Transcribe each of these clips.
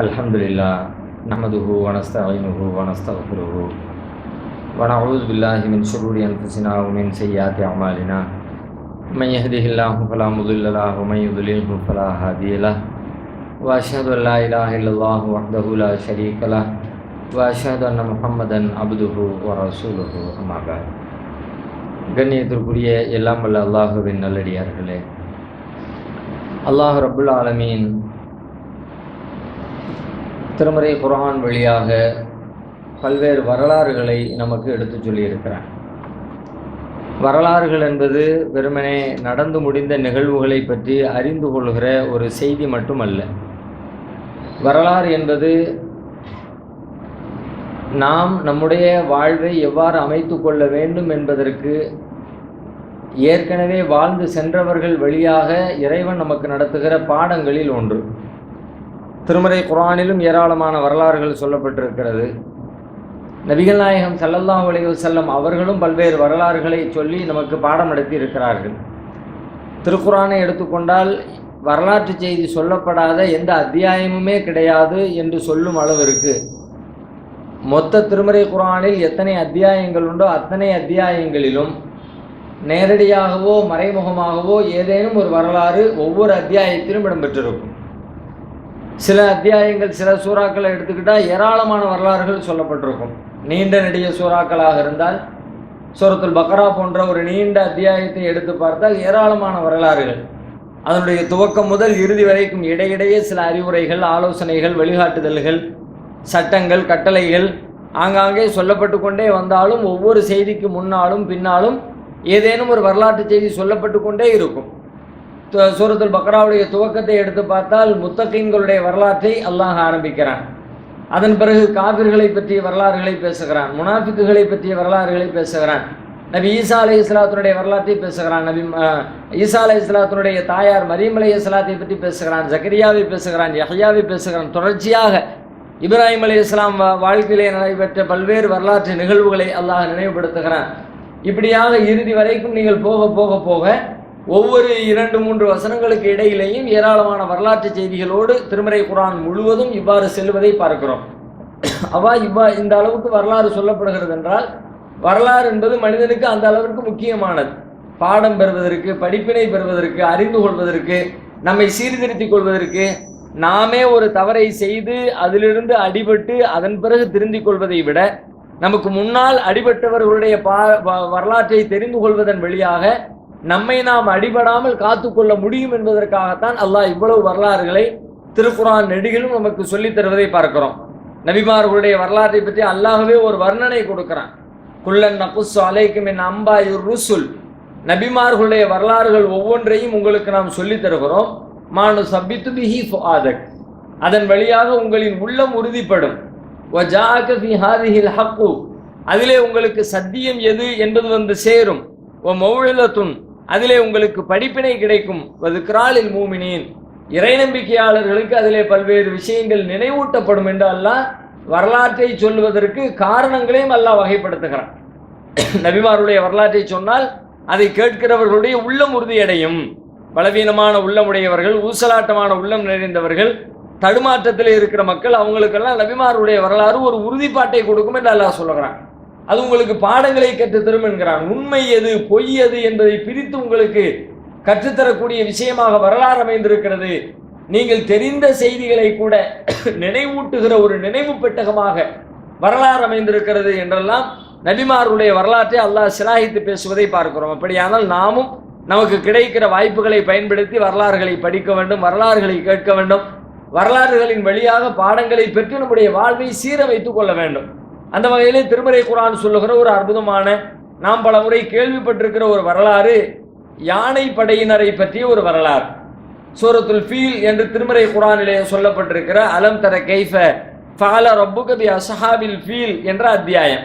الحمد لله نحمده ونستعينه ونستغفره ونعوذ بالله من شرور أنفسنا ومن سيئات أعمالنا من يهده الله فلا مضل له ومن يضلله فلا هادي له وأشهد أن لا إله إلا الله وحده لا شريك له وأشهد أن محمدا عبده ورسوله أما بعد கண்ணியத்திற்குரிய எல்லாம் வல்ல அல்லாஹுவின் நல்லடியார்களே அல்லாஹ் ரபுல் ஆலமீன் திருமறை குரான் வழியாக பல்வேறு வரலாறுகளை நமக்கு எடுத்துச் சொல்லியிருக்கிறேன் வரலாறுகள் என்பது வெறுமனே நடந்து முடிந்த நிகழ்வுகளை பற்றி அறிந்து கொள்கிற ஒரு செய்தி மட்டுமல்ல. வரலாறு என்பது நாம் நம்முடைய வாழ்வை எவ்வாறு அமைத்து கொள்ள வேண்டும் என்பதற்கு ஏற்கனவே வாழ்ந்து சென்றவர்கள் வழியாக இறைவன் நமக்கு நடத்துகிற பாடங்களில் ஒன்று. திருமறை குரானிலும் ஏராளமான வரலாறுகள் சொல்லப்பட்டிருக்கிறது. நபிகள் நாயகம் சல்லல்லாஹு அலைஹி வஸல்லம் அவர்களும் பல்வேறு வரலாறுகளை சொல்லி நமக்கு பாடம் நடத்தி இருக்கிறார்கள் திருக்குறானை எடுத்துக்கொண்டால் வரலாற்று செய்தி சொல்லப்படாத எந்த அத்தியாயமுமே கிடையாது என்று சொல்லும் அளவிற்கு மொத்த திருமறை குரானில் எத்தனை அத்தியாயங்கள் உண்டோ அத்தனை அத்தியாயங்களிலும் நேரடியாகவோ மறைமுகமாகவோ ஏதேனும் ஒரு வரலாறு ஒவ்வொரு அத்தியாயத்திலும் இடம்பெற்றிருக்கும். சில அத்தியாயங்கள் சில சூறாக்களை எடுத்துக்கிட்டால் ஏராளமான வரலாறுகள் சொல்லப்பட்டிருக்கும். நீண்ட நெடிய சூறாக்களாக இருந்தால் சூரத்துல் பக்ரா போன்ற ஒரு நீண்ட அத்தியாயத்தை எடுத்து பார்த்தால் ஏராளமான வரலாறுகள். அதனுடைய துவக்கம் முதல் இறுதி வரைக்கும் இடையிடையே சில அறிவுரைகள் ஆலோசனைகள் வழிகாட்டுதல்கள் சட்டங்கள் கட்டளைகள் ஆங்காங்கே சொல்லப்பட்டு கொண்டே வந்தாலும் ஒவ்வொரு செய்திக்கு முன்னாலும் பின்னாலும் ஏதேனும் ஒரு வரலாற்று செய்தி சொல்லப்பட்டு கொண்டே இருக்கும். சூரத்துல் பக்ராவுடைய துவக்கத்தை எடுத்து பார்த்தால் முத்தகீன்களுடைய வரலாற்றை அல்லாஹ் ஆரம்பிக்கிறான். அதன் பிறகு காவிர்களை பற்றிய வரலாறுகளை பேசுகிறான். முனாஃபிக்குகளை பற்றிய வரலாறுகளை பேசுகிறான். நபி ஈசா அலை இஸ்லாத்தினுடைய வரலாற்றை பேசுகிறான். நபி ஈசா அலை இஸ்லாத்தினுடைய தாயார் மரியமலை அலை இஸ்லாத்தை பற்றி பேசுகிறான். ஜக்கரியாவை பேசுகிறான். யஹ்யாவை பேசுகிறான். தொடர்ச்சியாக இப்ராஹிம் அலி இஸ்லாம் வாழ்க்கையிலே நடைபெற்ற பல்வேறு வரலாற்று நிகழ்வுகளை அல்லாஹ் நினைவுபடுத்துகிறான். இப்படியாக இறுதி வரைக்கும் நீங்கள் போக போக போக ஒவ்வொரு இரண்டு மூன்று வசனங்களுக்கு இடையிலேயும் ஏராளமான வரலாற்று செய்திகளோடு திருமறை குரான் முழுவதும் இவ்வாறு செல்வதை பார்க்கிறோம். அவா இவ்வா இந்த அளவுக்கு வரலாறு சொல்லப்படுகிறது என்றால் வரலாறு என்பது மனிதனுக்கு அந்த அளவிற்கு முக்கியமானது. பாடம் பெறுவதற்கு படிப்பினை பெறுவதற்கு அறிந்து கொள்வதற்கு நம்மை சீர்திருத்திக் கொள்வதற்கு நாமே ஒரு தவறை செய்து அதிலிருந்து அடிபட்டு அதன் பிறகு திருந்திக் கொள்வதை விட நமக்கு முன்னால் அடிபட்டவர்களுடைய பா வரலாற்றை தெரிந்து கொள்வதன் வழியாக நம்மை நாம் அடிபடாமல் காத்துக்கொள்ள முடியும் என்பதற்காகத்தான் அல்லாஹ் இவ்வளவு வரலாறுகளை திருக்குறான் நெடுகிலும் நமக்கு சொல்லித் தருவதை பார்க்கிறோம். நபிமார்களுடைய வரலாற்றை பற்றி அல்லாஹவே ஒரு வர்ணனை கொடுக்கிறான். குள்ளன் நகுஸ் அலைக்கும் என் அம்பாயுர் ருசுல். நபிமார்களுடைய வரலாறுகள் ஒவ்வொன்றையும் உங்களுக்கு நாம் சொல்லித் தருகிறோம். மானு சபித்து பிஹி ஃபுஆதக். அதன் வழியாக உங்களின் உள்ளம் உறுதிப்படும். வஜாக ஃபி ஹாதிஹில் ஹக்கு. அதிலே உங்களுக்கு சத்தியம் எது என்பது வந்து சேரும். ஓ மௌழலத்துன் அதிலே உங்களுக்கு படிப்பினை கிடைக்கும். வதுக்ராலில் மூமினீன். இறை நம்பிக்கையாளர்களுக்கு அதிலே பல்வேறு விஷயங்கள் நினைவூட்டப்படும் என்று அல்லாஹ் வரலாற்றை சொல்வதற்கு காரணங்களையும் அல்லாஹ் வகைப்படுத்துகிறான். நபிமாருடைய வரலாற்றை சொன்னால் அதை கேட்கிறவர்களுடைய உள்ளம் உறுதியடையும். பலவீனமான உள்ளமுடையவர்கள் ஊசலாட்டமான உள்ளம் நிறைந்தவர்கள் தடுமாற்றத்தில் இருக்கிற மக்கள் அவங்களுக்கெல்லாம் நபிமாருடைய வரலாறு ஒரு உறுதிப்பாட்டை கொடுக்கும் என்று அல்லாஹ் சொல்லுகிறான். அது உங்களுக்கு பாடங்களை கற்றுத்தரும் என்கிறான். உண்மை எது பொய் எது என்பதை பிரித்து உங்களுக்கு கற்றுத்தரக்கூடிய விஷயமாக வரலாறு அமைந்திருக்கிறது. நீங்கள் தெரிந்த செய்திகளை கூட நினைவூட்டுகிற ஒரு நினைவு பெட்டகமாக வரலாறு அமைந்திருக்கிறது என்றெல்லாம் நபிமாருடைய வரலாற்றை அல்லாஹ் சிலாகித்து பேசுவதை பார்க்கிறோம். அப்படியானால் நாமும் நமக்கு கிடைக்கிற வாய்ப்புகளை பயன்படுத்தி வரலாறுகளை படிக்க வேண்டும் வரலாறுகளை கேட்க வேண்டும். வரலாறுகளின் வழியாக பாடங்களை பெற்று நம்முடைய வாழ்வை சீரமைத்துக் கொள்ள வேண்டும். அந்த வகையிலே திருமறை குரான் சொல்லுகிற ஒரு அற்புதமான நாம் பல முறை கேள்விப்பட்டிருக்கிற ஒரு வரலாறு யானை படையினரை பற்றிய ஒரு வரலாறு. சூரத்துல் ஃபீல் என்று திருமறை குரானிலே சொல்லப்பட்டிருக்கிற அலம் தர கைஃப ஃபால ரப்புகபி அசஹாபில் ஃபீல் என்ற அத்தியாயம்.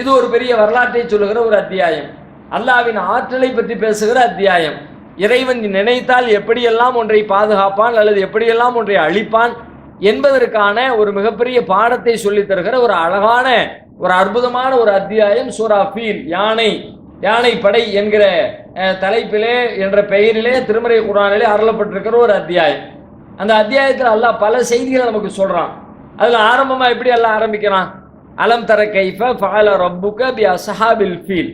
இது ஒரு பெரிய வரலாற்றை சொல்லுகிற ஒரு அத்தியாயம். அல்லாவின் ஆற்றலை பற்றி பேசுகிற அத்தியாயம். இறைவன் நினைத்தால் எப்படியெல்லாம் ஒன்றை பாதுகாப்பான் அல்லது எப்படியெல்லாம் ஒன்றை அழிப்பான் என்பதற்கான ஒரு மிகப்பெரிய பாடத்தை சொல்லித் தருகிற ஒரு அழகான ஒரு அற்புதமான ஒரு அத்தியாயம் சூரா ஃபீல் யானை யானை படை என்கிற தலைப்பிலே என்ற பெயரிலே திருமறை குரானிலே அருளப்பட்டிருக்கிற ஒரு அத்தியாயம். அந்த அத்தியாயத்தில் அல்லாஹ் பல செய்திகளை நமக்கு சொல்கிறான் அதில் ஆரம்பமாக எப்படி எல்லாம் ஆரம்பிக்கிறான்? அலம் தர கைஃப ஃபஅல ரப்புக பி அசஹாபில் ஃபீல்.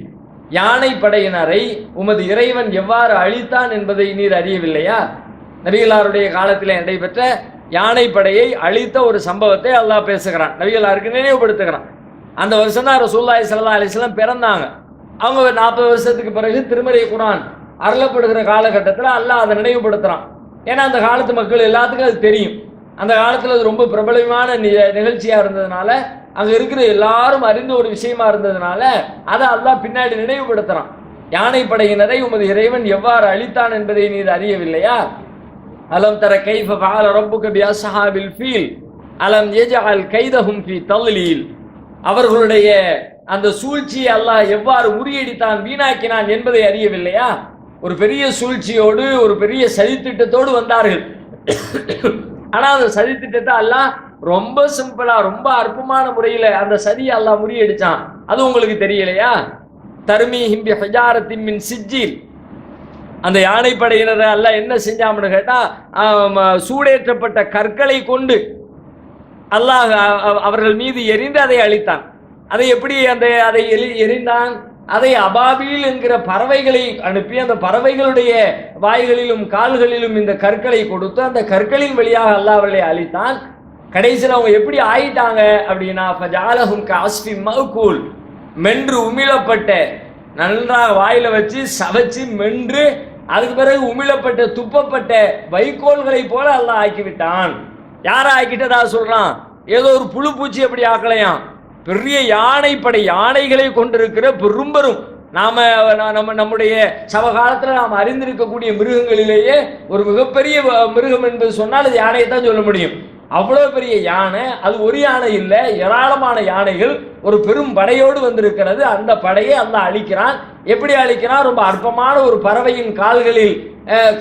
யானை படையினரை உமது இறைவன் எவ்வாறு அழித்தான் என்பதை நீர் அறியவில்லையா? நபிகளாருடைய காலத்தில் நடைபெற்ற யானைப்படையை அழித்த ஒரு சம்பவத்தை அல்லாஹ் பேசுகிறான். நபிகளாருக்கு நினைவுபடுத்துகிறான். அந்த வருஷம் தான் ரசூல்லாய் சல்லா அலிஸ்லாம் பிறந்தாங்க. அவங்க ஒரு நாற்பது வருஷத்துக்கு பிறகு திருமறை குரான் அருளப்படுகிற காலகட்டத்தில் அல்லாஹ் அதை நினைவுபடுத்துகிறான் ஏன்னா அந்த காலத்து மக்கள் எல்லாத்துக்கும் அது தெரியும். அந்த காலத்தில் அது ரொம்ப பிரபலமான நிகழ்ச்சியாக இருந்ததுனால அங்கே இருக்கிற எல்லாரும் அறிந்த ஒரு விஷயமா இருந்ததுனால அதை அல்லாஹ் பின்னாடி நினைவுபடுத்துகிறான் யானைப்படையினரை உமது இறைவன் எவ்வாறு அழித்தான் என்பதை நீர் அறியவில்லையா? அலம் தர கைஃப ஃபஅல ரப்புக பி அஸ்ஹாபில் ஃபீல் அலம் யஜஅல் கைதஹும் ஃபீ தல்லீல் அவர்களுடைய அந்த சூழ்ச்சியை அல்லாஹ் எவ்வாறு முறியடித்தான் வீணாக்கினான் என்பதை அறியவில்லையா? ஒரு பெரிய சூழ்ச்சியோடு ஒரு பெரிய சதித்திட்டத்தோடு வந்தார்கள். ஆனால் அந்த சதித்திட்டத்தை அல்லாஹ் ரொம்ப சிம்பிளா ரொம்ப அற்பமான முறையில் அந்த சதியை அல்லாஹ் முறியடிச்சான். அது உங்களுக்கு தெரியலையா? தர்மி ஹிம்பி ஹஜாரத்தின் மின் சிஜ்ஜில். அந்த யானைப்படையினரை அல்லாஹ் என்ன செஞ்சாம்னு கேட்டா சூடேற்றப்பட்ட கற்களை கொண்டு அல்லாஹ் அவர்கள் மீது எரிந்து அதை அழித்தான். அதை எப்படி அந்த அதை எரி- எரிந்தான்? அதை அபாபில் என்கிற பறவைகளை அனுப்பி அந்த பறவைகளுடைய வாய்களிலும் கால்களிலும் இந்த கற்களை கொடுத்து அந்த கற்களின் வழியாக அல்லாஹ் அவர்களை அழித்தான். கடைசியில் அவங்க எப்படி ஆயிட்டாங்க அப்படின்னா ஜாலகும் காஸ்பி மகூல் மென்று உமிழப்பட்ட நன்றாக வாயில வச்சு சவைச்சு மென்று அதுக்கு பிறகு உமிழப்பட்ட துப்பப்பட்ட வைக்கோல்களை போல அல்லாஹ் ஆக்கிவிட்டான். யாரை ஆக்கிட்டதா சொல்றான் ஏதோ ஒரு புழு பூச்சி அப்படி ஆக்கலையாம்? பெரிய யானைப்படை யானைகளை கொண்டிருக்கிற பெரும்பெரும் நாம நம்ம நம்முடைய சமகாலத்தில் நாம் அறிந்திருக்கக்கூடிய மிருகங்களிலேயே ஒரு மிகப்பெரிய வ- மிருகம் என்பது சொன்னால் அது யானையை தான் சொல்ல முடியும். அவ்வளோ பெரிய யானை அது ஒரு யானை இல்லை ஏராளமான யானைகள் ஒரு பெரும் படையோடு வந்திருக்கிறது. அந்த படையை அல்லாஹ் அழிக்கிறான். எப்படி அழிக்கிறான் ரொம்ப அற்பமான ஒரு பறவையின் கால்களில்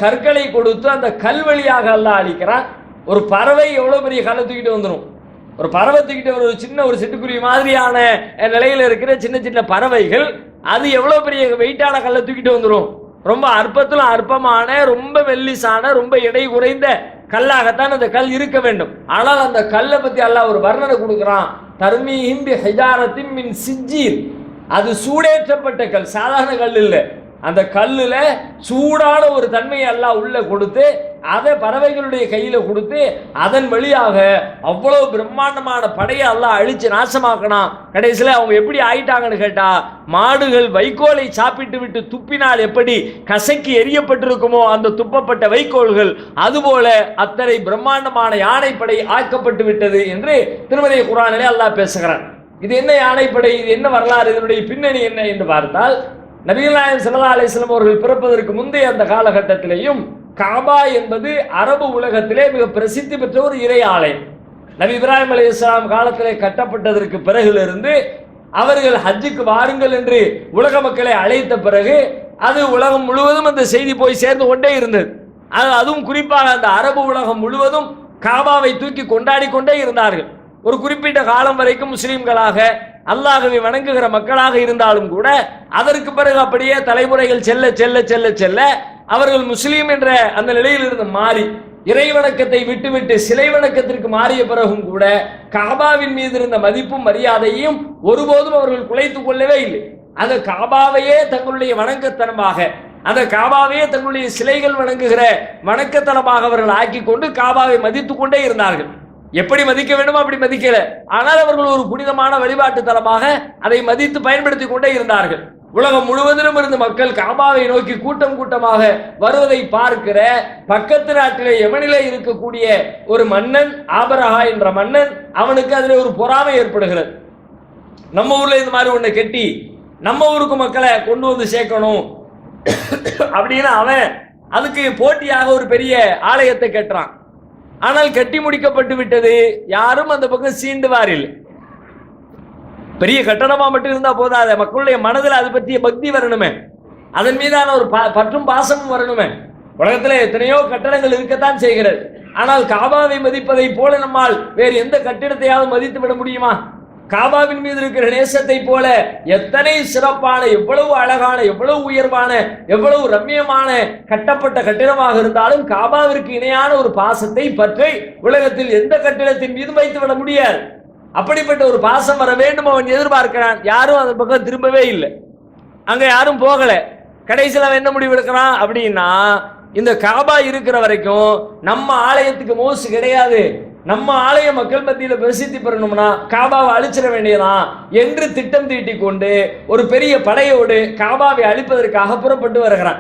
கற்களை கொடுத்து அந்த கல் வழியாக அல்லாஹ் அழிக்கிறான். ஒரு பறவை எவ்வளோ பெரிய கல்லை தூக்கிட்டு வந்துடும் ஒரு பறவை தூக்கிட்டு ஒரு சின்ன ஒரு சிட்டுக்குருவி மாதிரியான நிலையில் இருக்கிற சின்ன சின்ன பறவைகள் அது எவ்வளோ பெரிய வெயிட்டான கல்லை தூக்கிட்டு வந்துடும் ரொம்ப அற்பத்தில் அற்பமான ரொம்ப மெல்லிசான ரொம்ப எடை குறைந்த கல்லாகத்தான் அந்த கல் இருக்க வேண்டும். ஆனால் அந்த கல்லை பற்றி அல்லாஹ் ஒரு வர்ணனை கொடுக்குறான். தர்மீஹிம் பி ஹிஜாரத்தின் மின் சிஜ்ஜீல் அது சூடேற்றப்பட்ட கல் சாதாரண கல் இல்லை. அந்த கல்லில் சூடான ஒரு தன்மையை எல்லாம் உள்ளே கொடுத்து அதை பறவைகளுடைய கையில் கொடுத்து அதன் வழியாக அவ்வளோ பிரம்மாண்டமான படையை எல்லாம் அழித்து நாசமாக்கணும் கடைசியில் அவங்க எப்படி ஆயிட்டாங்கன்னு கேட்டால் மாடுகள் வைக்கோலை சாப்பிட்டு விட்டு துப்பினால் எப்படி கசக்கி எரியப்பட்டிருக்குமோ அந்த துப்பப்பட்ட வைக்கோல்கள் அதுபோல அத்தனை பிரம்மாண்டமான யானைப்படை ஆக்கப்பட்டு விட்டது என்று திருமதி குரானிலே அல்லாஹ் பேசுகிறான். இது என்ன யானைப்படை? இது என்ன வரலாறு? இதனுடைய பின்னணி என்ன என்று பார்த்தால் நபிகள்நாயகம் சல்லா அலிஸ்லாம் அவர்கள் பிறப்பதற்கு முந்தைய அந்த காலகட்டத்திலேயும் காபா என்பது அரபு உலகத்திலே மிக பிரசித்தி பெற்ற ஒரு இறை ஆலயம். நபி இப்ராஹிம் அலைஹிஸ்ஸலாம் காலத்திலே கட்டப்பட்டதற்கு பிறகிலிருந்து அவர்கள் ஹஜ்ஜுக்கு வாருங்கள் என்று உலக மக்களை அழைத்த பிறகு அது உலகம் முழுவதும் அந்த செய்தி போய் சேர்ந்து கொண்டே இருந்தது. அது அதுவும் குறிப்பாக அந்த அரபு உலகம் முழுவதும் காபாவை தூக்கி கொண்டாடி கொண்டே இருந்தார்கள். ஒரு குறிப்பிட்ட காலம் வரைக்கும் முஸ்லீம்களாக அல்லாஹ்வை வணங்குகிற மக்களாக இருந்தாலும் கூட அதற்கு பிறகு அப்படியே தலைமுறைகள் செல்ல செல்ல செல்ல செல்ல அவர்கள் முஸ்லீம் என்ற அந்த நிலையிலிருந்து மாறி இறை வணக்கத்தை விட்டுவிட்டு சிலை வணக்கத்திற்கு மாறிய பிறகும் கூட காபாவின் மீது இருந்த மதிப்பும் மரியாதையும் ஒருபோதும் அவர்கள் குலைத்துக் கொள்ளவே இல்லை. அந்த காபாவையே தங்களுடைய வணக்கத்தனமாக அந்த காபாவையே தங்களுடைய சிலைகள் வணங்குகிற வணக்கத்தனமாக அவர்கள் ஆக்கி கொண்டு காபாவை மதித்து கொண்டே இருந்தார்கள். எப்படி மதிக்க வேண்டுமோ அப்படி மதிக்கல. ஆனால் அவர்கள் ஒரு புனிதமான வழிபாட்டு தலமாக அதை மதித்து பயன்படுத்தி கொண்டே இருந்தார்கள். உலகம் முழுவதிலும் இருந்து மக்கள் காபாவை நோக்கி கூட்டம் கூட்டமாக வருவதை பார்க்கிற பக்கத்து நாட்டிலே எமனிலே இருக்கக்கூடிய ஒரு மன்னன் ஆபரஹா என்ற மன்னன் அவனுக்கு அதில் ஒரு பொறாமை ஏற்படுகிறது. நம்ம ஊர்ல இந்த மாதிரி ஒன்று கெட்டி நம்ம ஊருக்கு மக்களை கொண்டு வந்து சேர்க்கணும் அப்படின்னு அவன் அதுக்கு போட்டியாக ஒரு பெரிய ஆலயத்தை கட்டுறான். ஆனால் கட்டி முடிக்கப்பட்டு விட்டது. யாரும் அந்த பக்கம் சீண்டுவாரில். பெரிய கட்டணமா மட்டும் இருந்தா போதாது. மக்களுடைய மனதில் அது பற்றிய பக்தி வரணுமே. அதன் மீதான ஒரு ப- பற்றும் பாசமும் வரணுமே. உலகத்துல எத்தனையோ கட்டடங்கள் இருக்கத்தான் செய்கிறது. ஆனால் காபாவை மதிப்பதை போல நம்மால் வேறு எந்த கட்டிடத்தையாவது மதித்து விட முடியுமா? காபாவின் மீது இருக்கிற நேசத்தை போல எத்தனை சிறப்பான எவ்வளவு அழகான எவ்வளவு உயர்வான எவ்வளவு ரம்மியமான கட்டப்பட்ட கட்டிடமாக இருந்தாலும் காபாவிற்கு இணையான ஒரு பாசத்தை பற்றி உலகத்தில் எந்த கட்டிடத்தின் மீது வைத்து விட முடியாது. அப்படிப்பட்ட ஒரு பாசம் வர வேண்டும் அவன் எதிர்பார்க்கிறான். யாரும் அந்த பக்கம் திரும்பவே இல்லை. அங்க யாரும் போகல. கடைசியில் அவன் என்ன முடிவு எடுக்கிறான்? அப்படின்னா இந்த காபா இருக்கிற வரைக்கும் நம்ம ஆலயத்துக்கு மோசு கிடையாது. நம்ம ஆலய மக்கள் மத்தியில் பிரசித்தி பெறணும்னா காபாவை அழிச்சிட வேண்டியதான் என்று திட்டம் தீட்டி கொண்டு ஒரு பெரிய படையோடு காபாவை அழிப்பதற்காக புறப்பட்டு வருகிறான்.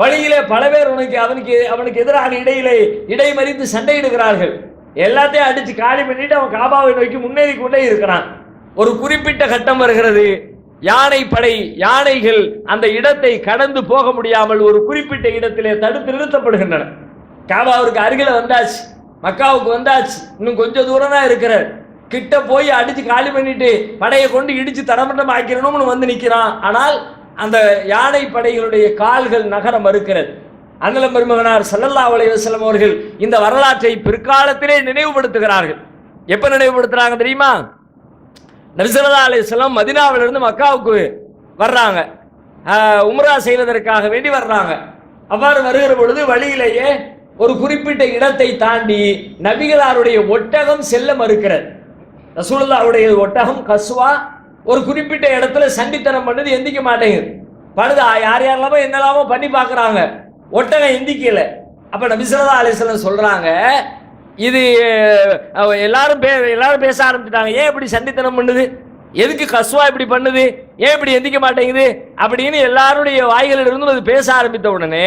வழியிலே பல பேர் உனக்கு அவனுக்கு அவனுக்கு எதிராக இடையிலே இடைமறித்து சண்டையிடுகிறார்கள். எல்லாத்தையும் அடித்து காலி பண்ணிட்டு அவன் காபாவை நோக்கி முன்னேறி கொண்டே இருக்கிறான். ஒரு குறிப்பிட்ட கட்டம் வருகிறது. யானை படை யானைகள் அந்த இடத்தை கடந்து போக முடியாமல் ஒரு குறிப்பிட்ட இடத்திலே தடுத்து நிறுத்தப்படுகின்றன. காபாவிற்கு அருகில வந்தாச்சு. மக்காவுக்கு வந்தாச்சு. இன்னும் கொஞ்சம் தூரம் தான் இருக்கிறார். கிட்ட போய் அடிச்சு காலி பண்ணிட்டு படையை கொண்டு இடிச்சு தடமட்டம் ஆக்கிடணும்னு வந்து நிற்கிறான் ஆனால் அந்த யானை படைகளுடைய கால்கள் நகர மறுக்கிறது. அண்ணல பெருமகனார் சல்லல்லா உலகம் அவர்கள் இந்த வரலாற்றை பிற்காலத்திலே நினைவுபடுத்துகிறார்கள். எப்ப நினைவுபடுத்துறாங்க தெரியுமா? நபிசல்லா அலிஸ்லாம் மதினாவிலிருந்து மக்காவுக்கு வர்றாங்க. உம்ரா செய்வதற்காக வேண்டி வர்றாங்க. அவ்வாறு வருகிற பொழுது வழியிலேயே ஒரு குறிப்பிட்ட இடத்தை தாண்டி நபிகளாருடைய ஒட்டகம் செல்ல மறுக்கிறது. ரசூலுல்லாவுடைய ஒட்டகம் கசுவா ஒரு குறிப்பிட்ட இடத்துல சண்டித்தனம் பண்ணது எந்திக்க மாட்டேங்குது. படுது யார் யாரெல்லாமோ என்னெல்லாமோ பண்ணி பார்க்குறாங்க. ஒட்டகம் எந்திக்கல. அப்ப நபிசல்லா அலிஸ்லாம் சொல்கிறாங்க இது எல்லாரும் பே எல்லாரும் பேச ஆரம்பிச்சிட்டாங்க. ஏன் இப்படி சண்டித்தனம் பண்ணுது? எதுக்கு கஸ்வா இப்படி பண்ணுது? ஏன் இப்படி எந்திக்க மாட்டேங்குது? அப்படின்னு எல்லாருடைய வாய்களிலிருந்தும் அது பேச ஆரம்பித்த உடனே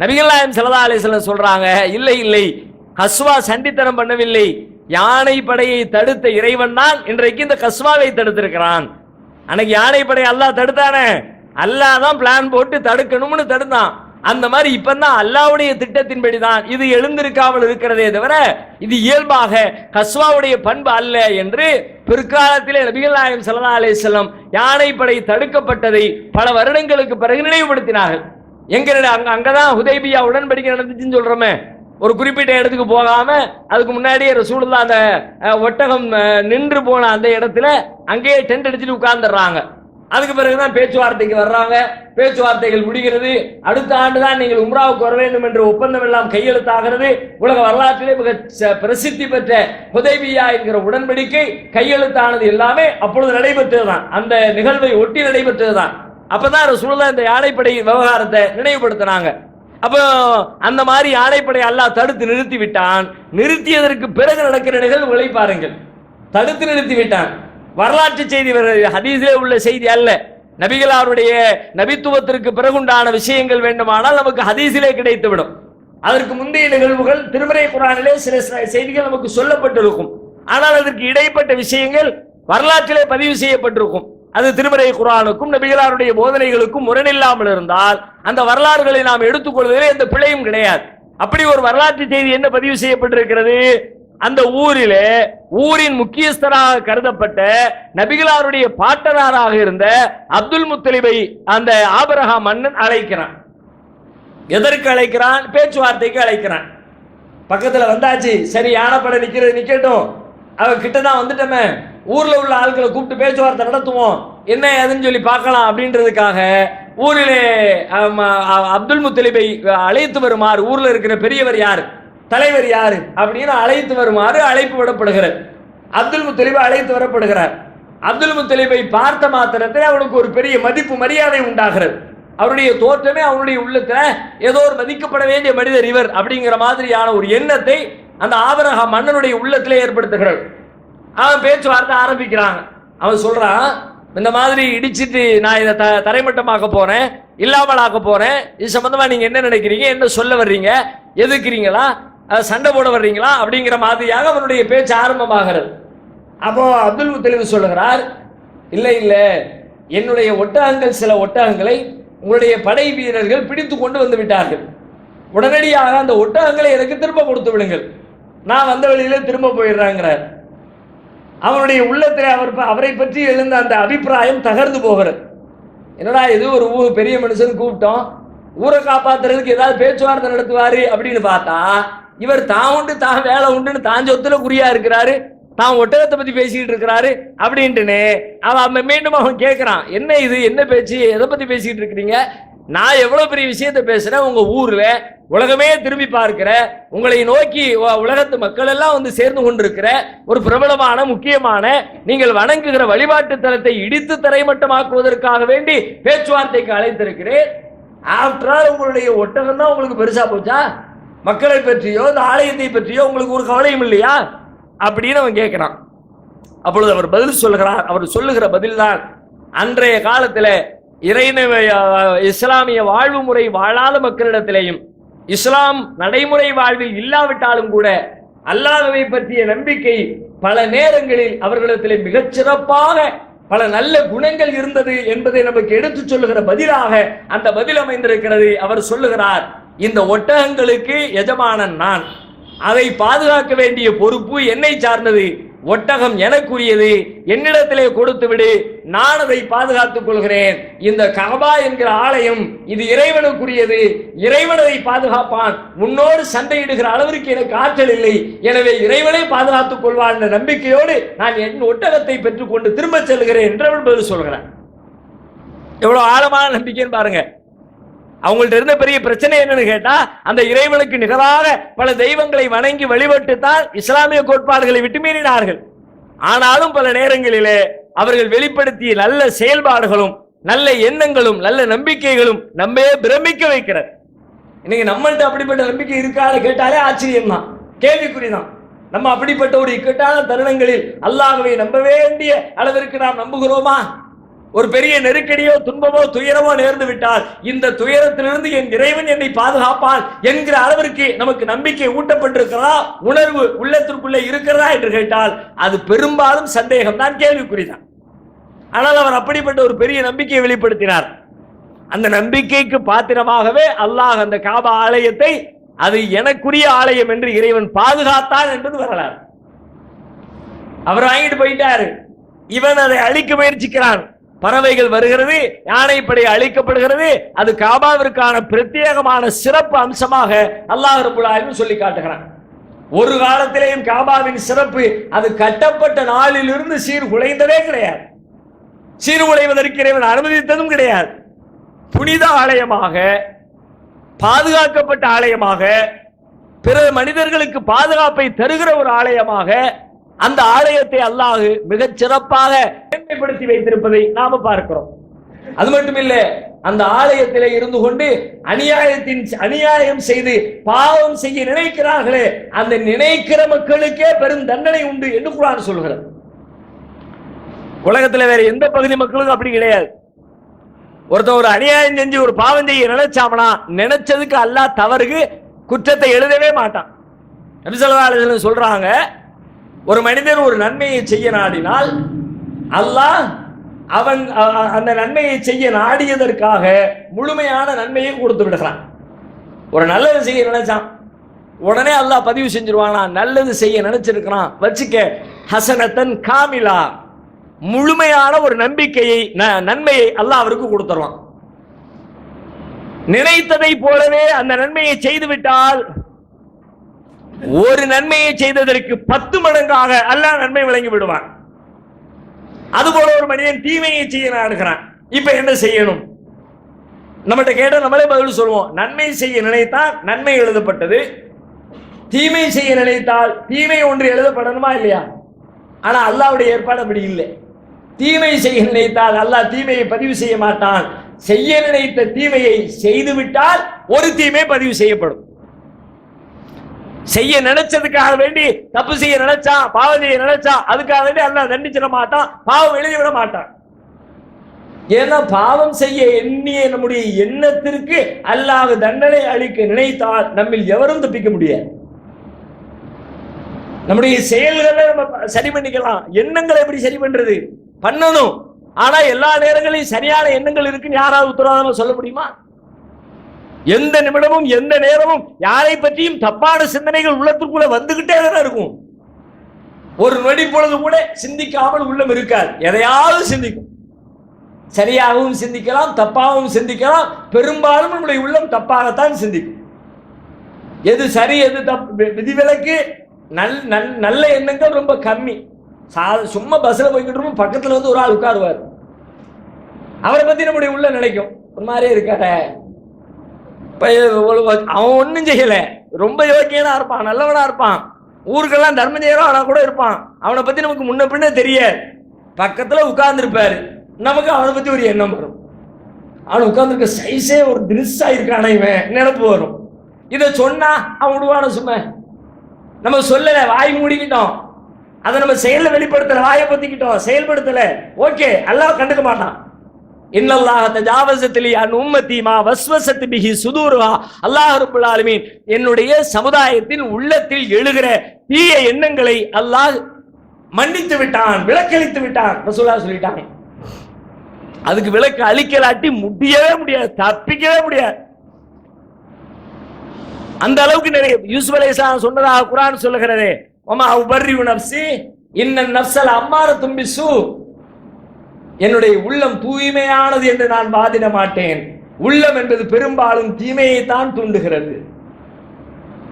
நபிகள்லாயம் நாயம் அலிஸ்லம் சொல்றாங்க இல்லை இல்லை கஸ்வா சண்டித்தனம் பண்ணவில்லை. யானை படையை தடுத்த இறைவன் தான் இன்றைக்கு இந்த கஸ்வாவை தடுத்திருக்கிறான். அன்னைக்கு யானை படை அல்லாஹ் தடுத்தானே? அல்லாஹ் தான் பிளான் போட்டு தடுக்கணும்னு தடுத்தான். அந்த மாதிரி இப்பதான் அல்லாவுடைய திட்டத்தின்படி தான் இது எழுந்திருக்காமல் இருக்கிறதே தவிர இது இயல்பாக கஸ்வாவுடைய பண்பு அல்ல என்று பிற்காலத்திலே நபிகள் நாயகம் ஸல்லல்லாஹு அலைஹி யானைப்படை தடுக்கப்பட்டதை பல வருடங்களுக்கு பிறகு நினைவுபடுத்தினார்கள். எங்க அங்க அங்கதான் ஹுதைபியா உடன்படிக்கை நடந்துச்சுன்னு சொல்றோமே. ஒரு குறிப்பிட்ட இடத்துக்கு போகாம அதுக்கு முன்னாடியே ரசூலுல்லாஹ் அந்த ஒட்டகம் நின்று போன அந்த இடத்துல அங்கேயே டென்ட் அடிச்சுட்டு உட்கார்ந்துடுறாங்க. அதுக்கு பிறகுதான் பேச்சுவார்த்தைக்கு வர்றாங்க. பேச்சுவார்த்தைகள் முடிகிறது. அடுத்த ஆண்டு தான் நீங்கள் உம்ராவுக்கு வர வேண்டும் என்ற ஒப்பந்தம் எல்லாம் கையெழுத்தாகிறது. உலக வரலாற்றிலே மிக ச- பிரசித்தி பெற்ற ஹுதைபியா என்கிற உடன்படிக்கை கையெழுத்தானது எல்லாமே அப்பொழுது நடைபெற்றதுதான். அந்த நிகழ்வை ஒட்டி நடைபெற்றதுதான். அப்பதான் ரசூலுல்லாஹ் இந்த யானைப்படை விவகாரத்தை நினைவுபடுத்தினாங்க. அப்போ அந்த மாதிரி யானைப்படை அல்லாஹ் தடுத்து நிறுத்தி விட்டான் நிறுத்தியதற்கு பிறகு நடக்கிற நிகழ்வுகளை பாருங்கள். தடுத்து நிறுத்தி விட்டான் வரலாற்று செய்தி ஹதீஸிலே உள்ள செய்தி அல்ல. நபிகளாருடைய நபித்துவத்திற்கு பிறகுண்டான விஷயங்கள் வேண்டுமானால் நமக்கு ஹதீஸிலே கிடைத்துவிடும். அதற்கு முந்தைய நிகழ்வுகள் திருமறை குரானிலே சில செய்திகள் நமக்கு சொல்லப்பட்டிருக்கும். ஆனால் அதற்கு இடைப்பட்ட விஷயங்கள் வரலாற்றிலே பதிவு செய்யப்பட்டிருக்கும். அது திருமறை குரானுக்கும் நபிகளாருடைய போதனைகளுக்கும் முரணில்லாமல் இருந்தால் அந்த வரலாறுகளை நாம் எடுத்துக்கொள்வதில் எந்த பிழையும் கிடையாது. அப்படி ஒரு வரலாற்று செய்தி என்ன பதிவு செய்யப்பட்டிருக்கிறது? அந்த ஊரிலே ஊரின் முக்கியஸ்தராக கருதப்பட்ட நபிகளாருடைய பாட்டனாராக இருந்த அப்துல் முத்தலிபை அந்த ஆபரகா மன்னன் அழைக்கிறான். எதற்கு அழைக்கிறான்? பேச்சுவார்த்தைக்கு அழைக்கிறான். பக்கத்தில் வந்தாச்சு சரி யானைப்படை நிற்கிறது நிற்கட்டும் அவ கிட்ட தான் வந்துட்டமே. ஊரில் உள்ள ஆட்களை கூப்பிட்டு பேச்சுவார்த்தை நடத்துவோம். என்ன ஏதுன்னு சொல்லி பார்க்கலாம் அப்படின்றதுக்காக ஊரிலே அப்துல் முத்தலிபை அழைத்து வருமாறு ஊரில் இருக்கிற பெரியவர் யார்? தலைவர் யார்? அப்படின்னு அழைத்து வருமாறு அழைப்பு விடப்படுகிறார் அப்துல் முத்தலிபை அழைத்து வரப்படுகிறார். அப்துல் முத்தலிபை பார்த்த மாத்திரத்தில் அவனுக்கு ஒரு பெரிய மதிப்பு மரியாதை உண்டாகிறது. அவருடைய தோற்றமே அவனுடைய உள்ளத்தில் ஏதோ ஒரு மதிக்கப்பட வேண்டிய மனிதர் இவர் அப்படிங்கிற மாதிரியான ஒரு எண்ணத்தை அந்த ஆபரக மன்னனுடைய உள்ளத்திலே ஏற்படுத்துகிறார் அவன் பேச்சுவார்த்தை ஆரம்பிக்கிறாங்க. அவன் சொல்றான் இந்த மாதிரி இடிச்சிட்டு நான் இதை த தரைமட்டமாக்க போறேன் இல்லாமலாக்க போறேன். இது சம்பந்தமா நீங்க என்ன நினைக்கிறீங்க? என்ன சொல்ல வர்றீங்க? எதுக்குறீங்களா? சண்டை போட வர்றீங்களா? அப்படிங்கிற மாதிரியாக அவனுடைய பேச்சு ஆரம்பமாகிறது. அப்போ அப்துல் முத்தலிப் சொல்லுகிறார் இல்லை இல்லை. என்னுடைய ஒட்டகங்கள் சில ஒட்டகங்களை உங்களுடைய படை வீரர்கள் பிடித்து கொண்டு வந்து விட்டார்கள். உடனடியாக அந்த ஒட்டகங்களை எனக்கு திரும்ப கொடுத்து விடுங்கள். நான் வந்த வழியில திரும்ப போயிடுறாங்கிறார் அவனுடைய உள்ளத்தில் அவர் ப- அவரை பற்றி எழுந்த அந்த அபிப்பிராயம் தகர்ந்து போகிறது. என்னடா இது ஒரு ஊர் பெரிய மனுஷன் கூப்பிட்டோம். ஊரை காப்பாத்துறதுக்கு ஏதாவது பேச்சுவார்த்தை நடத்துவார் அப்படின்னு பார்த்தா இவர் தான் உண்டு தான் வேலை உண்டுன்னு தான் சொத்துல குறியா இருக்கிறாரு. தான் ஒட்டகத்தை பத்தி பேசிக்கிட்டு இருக்கிறாரு அப்படின்ட்டுன்னு அவன் அவன் மீண்டும் அவன் கேட்கிறான் என்ன இது? என்ன பேச்சு? எதை பத்தி பேசிக்கிட்டு இருக்கிறீங்க? நான் எவ்வளோ பெரிய விஷயத்தை பேசுகிறேன் உங்கள் ஊரில் உலகமே திரும்பி பார்க்கிற உங்களை நோக்கி உலகத்து மக்கள் எல்லாம் வந்து சேர்ந்து கொண்டிருக்கிற ஒரு பிரபலமான முக்கியமான நீங்கள் வணங்குகிற வழிபாட்டு தலத்தை இடித்து தரைமட்டமாக்குவதற்காக வேண்டி பேச்சுவார்த்தைக்கு அழைத்திருக்கிறேன். ஆஃப்டர் ஆல் உங்களுடைய ஒட்டகம் தான் உங்களுக்கு பெருசா போச்சா? மக்களை பற்றியோ இந்த ஆலயத்தை பற்றியோ உங்களுக்கு ஒரு கவலையும் இல்லையா? அப்படின்னு அவன் கேட்கிறான். அப்பொழுது அவர் பதில் சொல்கிறார் அவர் சொல்லுகிற பதில்தான் அன்றைய காலத்தில் இறைநவ இஸ்லாமிய வாழ்வு முறை வாழாத மக்களிடத்திலேயும் இஸ்லாம் நடைமுறை வாழ்வில் இல்லாவிட்டாலும் கூட அல்லாதவை பற்றிய நம்பிக்கை பல நேரங்களில் அவர்களிடத்திலே மிகச் சிறப்பாக பல நல்ல குணங்கள் இருந்தது என்பதை நமக்கு எடுத்துச் சொல்லுகிற பதிலாக அந்த பதில் அமைந்திருக்கிறது. அவர் சொல்லுகிறார் இந்த ஒட்டகங்களுக்கு எஜமானன் நான். அதை பாதுகாக்க வேண்டிய பொறுப்பு என்னை சார்ந்தது. ஒட்டகம் எனக்குரியது. என்னிடத்திலே கொடுத்து விடு நான் அதை பாதுகாத்துக் கொள்கிறேன். இந்த கபா என்கிற ஆலயம் இது இறைவனுக்குரியது. இறைவன் அதை பாதுகாப்பான். உன்னோடு சண்டையிடுகிற அளவிற்கு எனக்கு ஆற்றல் இல்லை. எனவே இறைவனை பாதுகாத்துக் கொள்வான் என்ற நம்பிக்கையோடு நான் என் ஒட்டகத்தை பெற்றுக்கொண்டு திரும்பச் செல்கிறேன் என்று பதில் சொல்கிறான். எவ்வளவு ஆழமான நம்பிக்கைன்னு பாருங்க. அவங்கள்ட்ட இருந்த பெரிய பிரச்சனை என்னன்னு கேட்டா அந்த இறைவனுக்கு நிகராக பல தெய்வங்களை வணங்கி வழிபட்டுத்தான் இஸ்லாமிய கோட்பாடுகளை விட்டு மீறினார்கள். ஆனாலும் பல நேரங்களிலே அவர்கள் வெளிப்படுத்திய நல்ல செயல்பாடுகளும் நல்ல எண்ணங்களும் நல்ல நம்பிக்கைகளும் நம்மையே பிரமிக்க வைக்கிறது. இன்னைக்கு நம்மள்ட்ட அப்படிப்பட்ட நம்பிக்கை இருக்கான்னு கேட்டாலே ஆச்சரியம் தான் கேள்விக்குறிதான். நம்ம அப்படிப்பட்ட ஒரு இக்கட்டான தருணங்களில் அல்லாஹ்வை நம்ப வேண்டிய அளவிற்கு நாம் நம்புகிறோமா? ஒரு பெரிய நெருக்கடியோ துன்பமோ துயரமோ நேர்ந்து விட்டால் இந்த துயரத்திலிருந்து என் இறைவன் என்னை பாதுகாப்பான் என்கிற அளவிற்கு நமக்கு நம்பிக்கை ஊட்டப்பட்டிருக்கிறதா? உணர்வு உள்ளத்திற்குள்ளே இருக்கிறதா என்று கேட்டால் அது பெரும்பாலும் சந்தேகம். தான் கேள்விக்குறிதான். ஆனால் அவர் அப்படிப்பட்ட ஒரு பெரிய நம்பிக்கையை வெளிப்படுத்தினார். அந்த நம்பிக்கைக்கு பாத்திரமாகவே அல்லாஹ் அந்த காபா ஆலயத்தை அது எனக்குரிய ஆலயம் என்று இறைவன் பாதுகாத்தான் என்பது வரலாறு. அவர் வாங்கிட்டு போயிட்டாரு. இவன் அதை அழிக்க முயற்சிக்கிறான். பறவைகள் வருகிறது யானைப்படை அழிக்கப்படுகிறது. அது காபாவிற்கான பிரத்யேகமான சிறப்பு அம்சமாக அல்லாஹ் ரபுல் சொல்லி காட்டுகிறான். ஒரு காலத்திலேயும் காபாவின் சிறப்பு அது கட்டப்பட்ட நாளிலிருந்து சீர்குலைந்ததே கிடையாது. சீர்குலைவதற்கு இறைவன் அனுமதித்ததும் கிடையாது. புனித ஆலயமாக பாதுகாக்கப்பட்ட ஆலயமாக பிற மனிதர்களுக்கு பாதுகாப்பை தருகிற ஒரு ஆலயமாக அந்த ஆலயத்தை அல்லாஹு மிகச் சிறப்பாக மேன்மைப்படுத்தி வைத்திருப்பதை நாம பார்க்கிறோம். அது மட்டுமில்ல அந்த ஆலயத்திலே இருந்து கொண்டு அநியாயத்தின் அநியாயம் செய்து பாவம் செய்ய நினைக்கிறார்களே அந்த நினைக்கிற மக்களுக்கே பெரும் தண்டனை உண்டு என்று குரான் சொல்கிறது. உலகத்துல வேற எந்த பகுதி மக்களுக்கும் அப்படி கிடையாது. ஒருத்தன் ஒரு அநியாயம் செஞ்சு ஒரு பாவம் செய்ய நினைச்சாமனா நினைச்சதுக்கு அல்லா தவறுக்கு குற்றத்தை எழுதவே மாட்டான். நபிசல்லாஹ் சொல்றாங்க ஒரு மனிதன் ஒரு நன்மையை செய்ய நாடினால் அல்லாஹ் அவன் அந்த நன்மையை செய்ய நாடியதற்காக முழுமையான நன்மையை கொடுத்து விடுகிறான். ஒரு நல்லது செய்ய நினைச்சான். உடனே அல்லாஹ் பதிவு செஞ்சிருவானா. நல்லது செய்ய நினைச்சிருக்கிறான். வச்சுக்க ஹசனத்தன் காமிலா. முழுமையான ஒரு நம்பிக்கையை ந- நன்மையை அல்லாஹ் அவருக்கு கொடுத்துருவான். நினைத்ததை போலவே அந்த நன்மையை செய்து விட்டால் ஒரு நன்மையை செய்ததற்கு பத்து மடங்காக அல்லாஹ் நன்மை வழங்கி விடுவான். அதுபோல ஒரு மனிதன் தீமையை செய்ய நாடுகிறான். இப்ப என்ன செய்யணும்? நம்மகிட்ட கேட்ட நம்மளே பதில் சொல்லுவோம். நன்மை செய்ய நினைத்தால் நன்மை எழுதப்பட்டது. தீமை செய்ய நினைத்தால் தீமை ஒன்று எழுதப்படணுமா இல்லையா? ஆனால் அல்லாஹ்வுடைய ஏற்பாடு அப்படி இல்லை. தீமை செய்ய நினைத்தால் அல்லாஹ் தீமையை பதிவு செய்ய மாட்டான். செய்ய நினைத்த தீமையை செய்துவிட்டால் ஒரு தீமை பதிவு செய்யப்படும். செய்ய நினைச்சதுக்காக வேண்டி தப்பு செய்ய நினைச்சா பாவம் செய்ய நினைச்சா அதுக்காக வேண்டி அல்ல தண்டிச்சிட மாட்டான் பாவம் எழுதிவிட மாட்டான். ஏன்னா பாவம் செய்ய எண்ணிய நம்முடைய எண்ணத்திற்கு அல்லாத தண்டனை அளிக்க நினைத்தால் நம்மில் எவரும் தப்பிக்க முடியாது. நம்முடைய செயல்களை நம்ம சரி பண்ணிக்கலாம். எண்ணங்களை எப்படி சரி பண்றது? பண்ணணும். ஆனா எல்லா நேரங்களையும் சரியான எண்ணங்கள் இருக்குன்னு யாராவது உத்தரவாதம் சொல்ல முடியுமா? எந்த நிமிடமும் எந்த நேரமும் யாரை பற்றியும் தப்பான சிந்தனைகள் உள்ளத்துக்குள்ள வந்துகிட்டே தானே இருக்கும். ஒரு நொடி பொழுது கூட சிந்திக்காமல் உள்ளம் இருக்காது. எதையாவது சிந்திக்கும். சரியாகவும் சிந்திக்கலாம் தப்பாகவும் சிந்திக்கலாம். பெரும்பாலும் நம்முடைய உள்ளம் தப்பாகத்தான் சிந்திக்கும். எது சரி எது தப்பு வி- விதிவிலக்கு நல் நல் நல்ல எண்ணங்கள் ரொம்ப கம்மி. சா சும்மா பஸ்ஸில் போய்கிட்டு இருக்கும் பக்கத்தில் வந்து ஒரு ஆள் உட்காருவார். அவரை பற்றி நம்முடைய உள்ள நினைக்கும். ஒரு மாதிரியே இருக்காரே அவன் ஒன்றும் செய்யலை. ரொம்ப யோக்கியனா இருப்பான் நல்லவனா இருப்பான். ஊருக்கெல்லாம் தர்மம் செய்யறவனா கூட இருப்பான். அவனை பத்தி நமக்கு முன்ன பின்ன தெரியாது. பக்கத்துல உட்கார்ந்துருப்பாரு. நமக்கு அவனை பத்தி ஒரு எண்ணம் வரும். அவன் உட்கார்ந்துருக்க சைஸே ஒரு திருசா இருக்கான இவன். நினப்பு வரும். இதை சொன்னா அவன் விடுவான சும்மா? நம்ம சொல்லலை வாய் மூடிக்கிட்டோம். அதை நம்ம செயலில் வெளிப்படுத்தலை வாயை பற்றிக்கிட்டோம் செயல்படுத்தலை. ஓகே எல்லாம் கண்டுக்க மாட்டான். இன்னல்லாஹ தஜாவசத்திலி அன் உம்மத்தீமா வஸ்வசத்து பிகி சுதூர்வா அல்லாஹ் ரப்பல் ஆலமீன் என்னுடைய சமுதாயத்தின் உள்ளத்தில் எழுகிற தீய எண்ணங்களை அல்லாஹ் மன்னித்து விட்டான் விளக்களித்து விட்டான் ரசூலா சொல்லிட்டாங்க. அதுக்கு விளக்கு அழிக்கலாட்டி முடியவே முடியாது தப்பிக்கவே முடியாது. அந்த அளவுக்கு நிறைய யூசுப் அலைஹிஸ்ஸலாம் சொன்னதாக குரான் சொல்லுகிறது. ஒமா உபர்ரி நப்சி இன்ன நப்சல் அம்மார தும்பி சூ என்னுடைய உள்ளம் தூய்மையானது என்று நான் வாதிட மாட்டேன். உள்ளம் என்பது பெரும்பாலும் தீமையை தான் தூண்டுகிறது.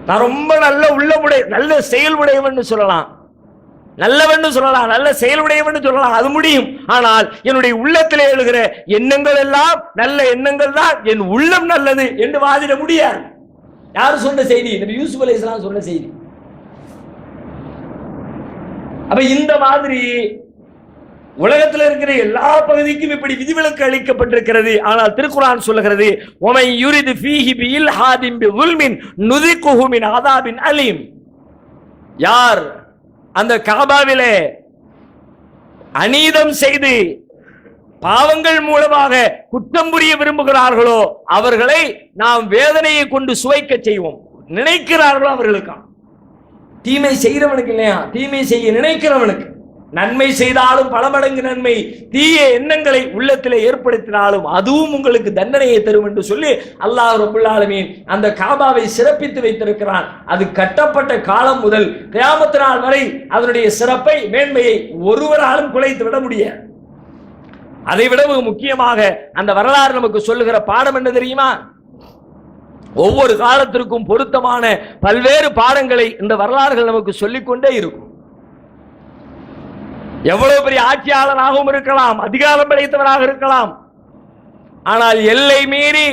நான் ரொம்ப நல்ல உள்ளமுடைய நல்ல செயல்புடையவன் சொல்லலாம். நல்லவன் சொல்லலாம் நல்ல செயலுடையவன் சொல்லலாம் அது முடியும். ஆனால் என்னுடைய உள்ளத்தில் எழுகிற எண்ணங்கள் எல்லாம் நல்ல எண்ணங்கள் தான் என் உள்ளம் நல்லது என்று வாதிட முடியாது. யார் சொன்ன செய்தி? நபி யூசுப் அலைஹிஸ்ஸலாம் சொன்ன செய்தி. அப்ப இந்த மாதிரி உலகத்தில் இருக்கிற எல்லா பகுதிக்கும் இப்படி விதிவிலக்கு அளிக்கப்பட்டிருக்கிறது. ஆனால் திருக்குறான் சொல்லுகிறது உமை யுரிது ஃபீஹி பியில் ஹாதிம் பி உல்மின் நுதி குஹுமின் ஆதாபின் அலீம். யார் அந்த காபாவிலே அநீதம் செய்து பாவங்கள் மூலமாக குற்றம் புரிய விரும்புகிறார்களோ அவர்களை நாம் வேதனையை கொண்டு சுவைக்க செய்வோம். நினைக்கிறார்களோ அவர்களுக்கு? தீமை செய்கிறவனுக்கு இல்லையா? தீமை செய்ய நினைக்கிறவனுக்கு. நன்மை செய்தாலும் பல மடங்கு நன்மை. தீய எண்ணங்களை உள்ளத்திலே ஏற்படுத்தினாலும் அதுவும் உங்களுக்கு தண்டனையை தரும் என்று சொல்லி அல்லாஹ் ரபுல் அந்த காபாவை சிறப்பித்து வைத்திருக்கிறான். அது கட்டப்பட்ட காலம் முதல் கிராமத்து நாள் வரை அதனுடைய சிறப்பை மேன்மையை ஒருவராலும் குலைத்து விட முடியாது. அதை விட முக்கியமாக அந்த வரலாறு நமக்கு சொல்லுகிற பாடம் என்ன தெரியுமா? ஒவ்வொரு காலத்திற்கும் பொருத்தமான பல்வேறு பாடங்களை இந்த வரலாறுகள் நமக்கு சொல்லிக்கொண்டே இருக்கும். எவ்வளவு பெரிய ஆட்சியாளராகவும் இருக்கலாம் அதிகாரம் படைத்தவராக இருக்கலாம். ஆனால் எல்லை மீறி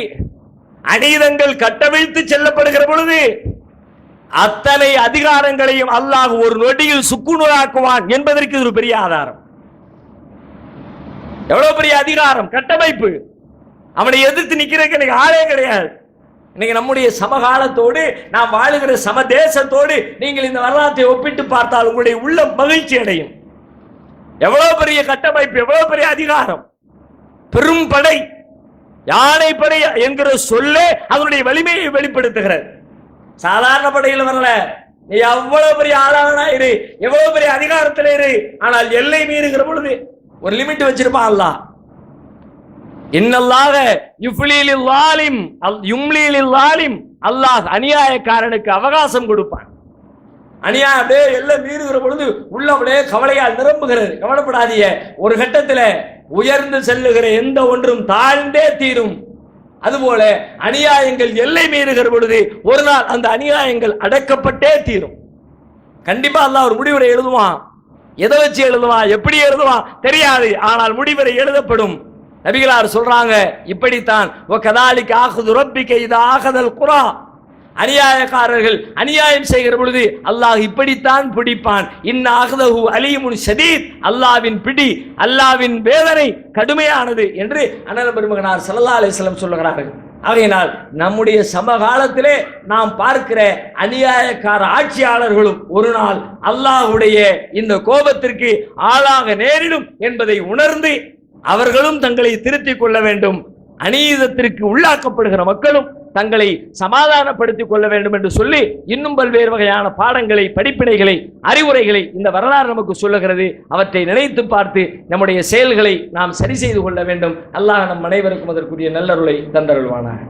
அநீதங்கள் கட்டவிழ்த்து செல்லப்படுகிற பொழுது அத்தனை அதிகாரங்களையும் அல்லாஹ் ஒரு நொடியில் சுக்குநூறாக்குவான் என்பதற்கு இது ஒரு பெரிய ஆதாரம். எவ்வளவு பெரிய அதிகாரம் கட்டமைப்பு. அவனை எதிர்த்து நிக்கிறதுக்கு எனக்கு ஆளே கிடையாது. இன்னைக்கு நம்முடைய சமகாலத்தோடு நாம் வாழுகிற சம தேசத்தோடு நீங்கள் இந்த வரலாற்றை ஒப்பிட்டு பார்த்தால் உங்களுடைய உள்ளம் மகிழ்ச்சி அடையும் எவ்வளவு பெரிய கட்டமைப்பு எவ்வளவு பெரிய அதிகாரம்? பெரும் படை யானை படை என்கிற சொல்லே அதனுடைய வலிமையை வெளிப்படுத்துகிறது. சாதாரண படையில் வரல. நீ எவ்வளவு பெரிய ஆளானா இரு. எவ்வளவு பெரிய அதிகாரத்தில் இரு. ஆனால் எல்லை மீறுகிற பொழுது ஒரு லிமிட் வச்சிருப்பான் அல்லாஹ். இன்னல்லாக யுஃப்லீலில் லாலிம் அல் யும்லீலில் லாலிம் அல்லாஹ் அநியாயக்காரனுக்கு அவகாசம் கொடுப்பான். அநியாயம் அப்படியே எல்லாம் மீறுகிற பொழுது உள்ள அப்படியே கவலையால் நிரம்புகிறது. கவலைப்படாதீங்க. ஒரு கட்டத்துல உயர்ந்து செல்லுகிற எந்த ஒன்றும் தாழ்ந்தே தீரும். அதுபோல அநியாயங்கள் எல்லை மீறுகிற பொழுது ஒரு நாள் அந்த அநியாயங்கள் அடக்கப்பட்டே தீரும். கண்டிப்பா அல்லாஹ் ஒரு முடிவுரை எழுதுவான். எதை வச்சு எழுதுவான்? எப்படி எழுதுவான்? தெரியாது. ஆனால் முடிவுரை எழுதப்படும். நபிகளார் சொல்றாங்க இப்படித்தான். ஒ கதாலிக்கு ஆகுது ரப்பிக்க இது ஆகதல் குரா. அநியாயக்காரர்கள் அநியாயம் செய்கிற பொழுது அல்லாஹ் இப்படித்தான் பிடிப்பான். இன்னாகதஹு அலிமுன் ஷதீத். அல்லாவின் பிடி அல்லாவின் வேதனை கடுமையானது என்று அண்ணன் பெருமகனார் சல்லா அலிஸ்லம் சொல்லுகிறார்கள். ஆகையினால் நம்முடைய சமகாலத்திலே நாம் பார்க்கிற அநியாயக்கார ஆட்சியாளர்களும் ஒரு நாள் அல்லாஹ்வுடைய இந்த கோபத்திற்கு ஆளாக நேரிடும் என்பதை உணர்ந்து அவர்களும் தங்களை திருத்திக் கொள்ள வேண்டும். அநீதத்திற்கு உள்ளாக்கப்படுகிற மக்களும் தங்களை சமாதானப்படுத்திக் கொள்ள வேண்டும் என்று சொல்லி இன்னும் பல்வேறு வகையான பாடங்களை படிப்பினைகளை அறிவுரைகளை இந்த வரலாறு நமக்கு சொல்லுகிறது. அவற்றை நினைத்து பார்த்து நம்முடைய செயல்களை நாம் சரி செய்து கொள்ள வேண்டும். அல்லாஹ் நம் அனைவருக்கும் அதற்குரிய நல்லருளை தந்தருள்வானாக.